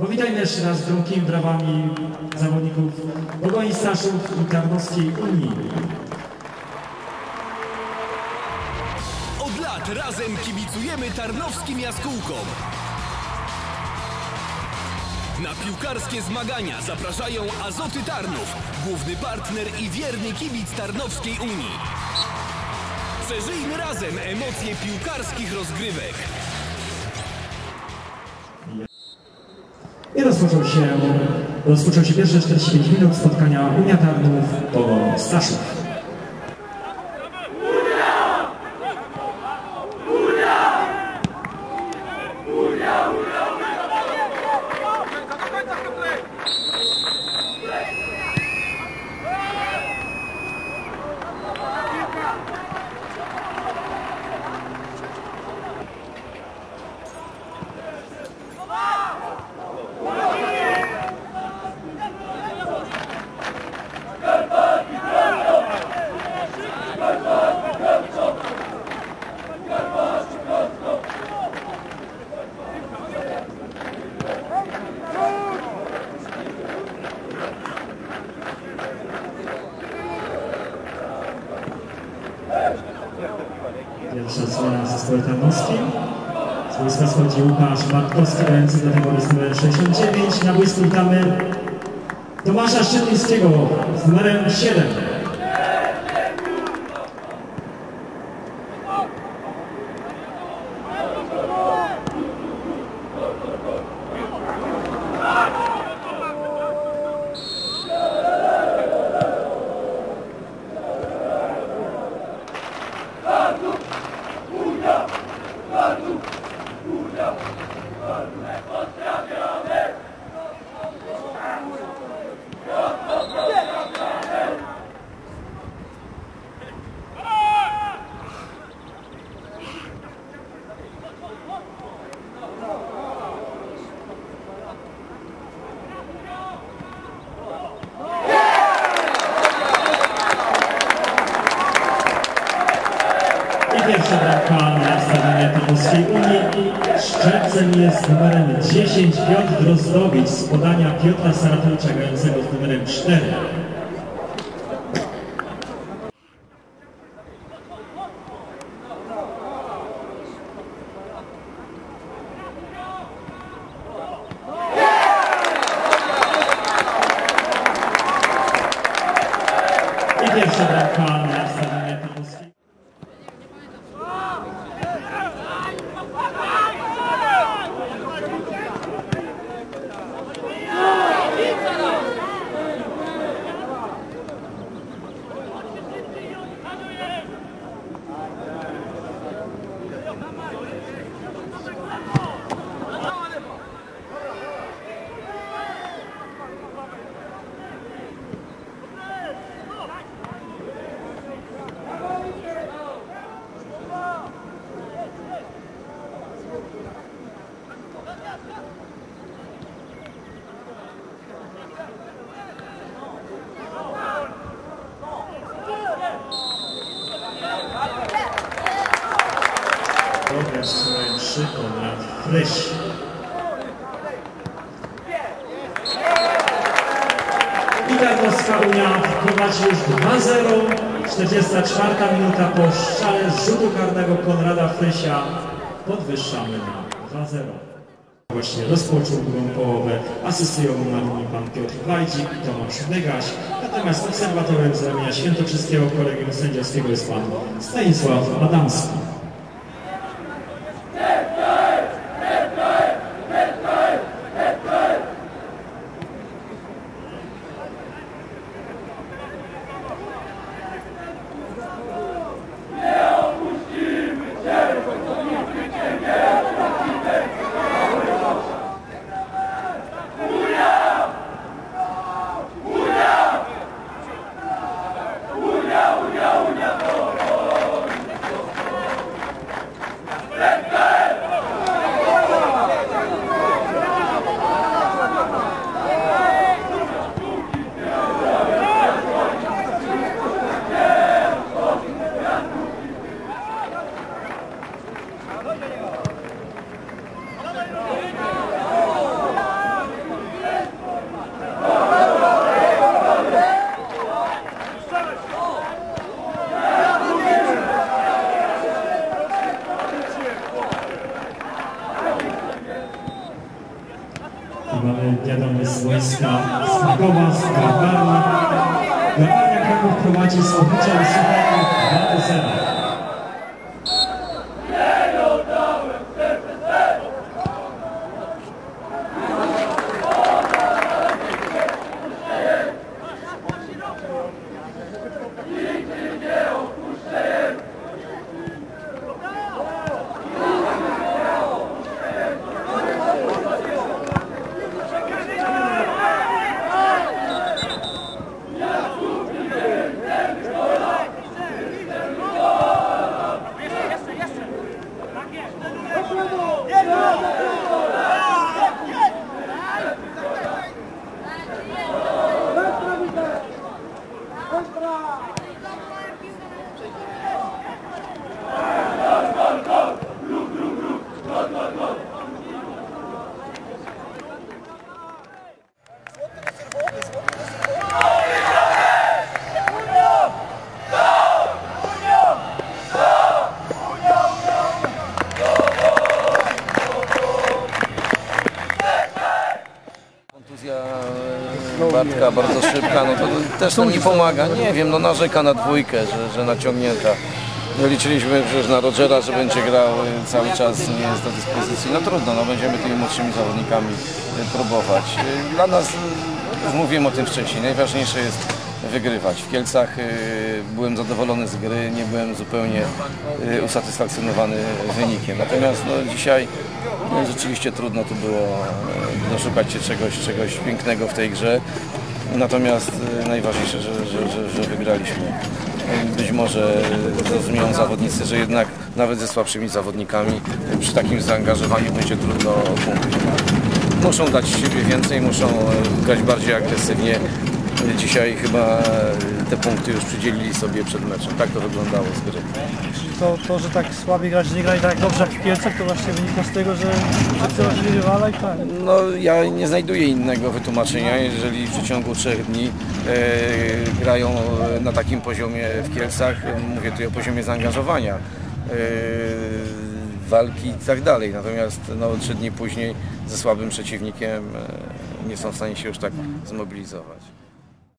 Powitajmy jeszcze raz gromkimi brawami zawodników Pogoni Staszów i Tarnowskiej Unii. Od lat razem kibicujemy tarnowskim jaskółkom. Na piłkarskie zmagania zapraszają Azoty Tarnów, główny partner i wierny kibic Tarnowskiej Unii. Przeżyjmy razem emocje piłkarskich rozgrywek. I rozpoczął się, rozpoczął się pierwsze 45 minut spotkania Unia Tarnów Pogoń Staszów. Pierwsza odsłona zespołu tarnowskim. Z boiska schodzi Łukasz Markowski, grający do tego jest numer 69. Na boisku witamy Tomasza Szczytlińskiego z numerem 7. Na stadionie Tarnowskiej Unii. Szczęcem jest numerem 10 Piotr Drozdowicz z podania Piotra Saratowicza grającego z numerem 4. I pierwsza bramka na stadionie Tarnowskiej 3 Konrad Fryś. I Tarnowska Unia prowadzi już 2-0. 44 minuta po strzale z rzutu karnego Konrada Frysia. Podwyższamy na 2-0. Właśnie rozpoczął drugą połowę. Asystują mu na linii pan Piotr Wajdzik i Tomasz Dygaś. Natomiast obserwatorem z ramienia Świętokrzyskiego Kolegium Sędziowskiego jest pan Stanisław Adamski. Wieliczka, Stakowa, Skrabarna. Grabarnia Kraków prowadzi z Obliczem Suchego 2 do 0. bardzo szybka, no to też to nie pomaga. Nie wiem, no narzeka na dwójkę, że, że naciągnięta. No liczyliśmy przecież na Rogera, że będzie grał e, cały czas, nie jest do dyspozycji. No trudno, no będziemy tymi młodszymi zawodnikami e, próbować. E, Dla nas, mówiłem o tym wcześniej, najważniejsze jest wygrywać. W Kielcach byłem zadowolony z gry, nie byłem zupełnie usatysfakcjonowany wynikiem. Natomiast no, dzisiaj no, rzeczywiście trudno tu było doszukać się czegoś, czegoś pięknego w tej grze. Natomiast e, najważniejsze, że, że, że, że wygraliśmy. Być może zrozumieją zawodnicy, że jednak nawet ze słabszymi zawodnikami przy takim zaangażowaniu będzie trudno punkty. Muszą dać siebie więcej, muszą e, grać bardziej agresywnie. Dzisiaj chyba te punkty już przydzielili sobie przed meczem. Tak to wyglądało z gry. Czyli to, to, że tak słabiej grać nie grali tak dobrze jak w Kielcach, to właśnie wynika z tego, że przestraszyli rywala i tak. No, ja nie znajduję innego wytłumaczenia, jeżeli w przeciągu trzech dni e, grają na takim poziomie w Kielcach, mówię tu o poziomie zaangażowania, e, walki i tak dalej. Natomiast no, trzy dni później ze słabym przeciwnikiem e, nie są w stanie się już tak zmobilizować.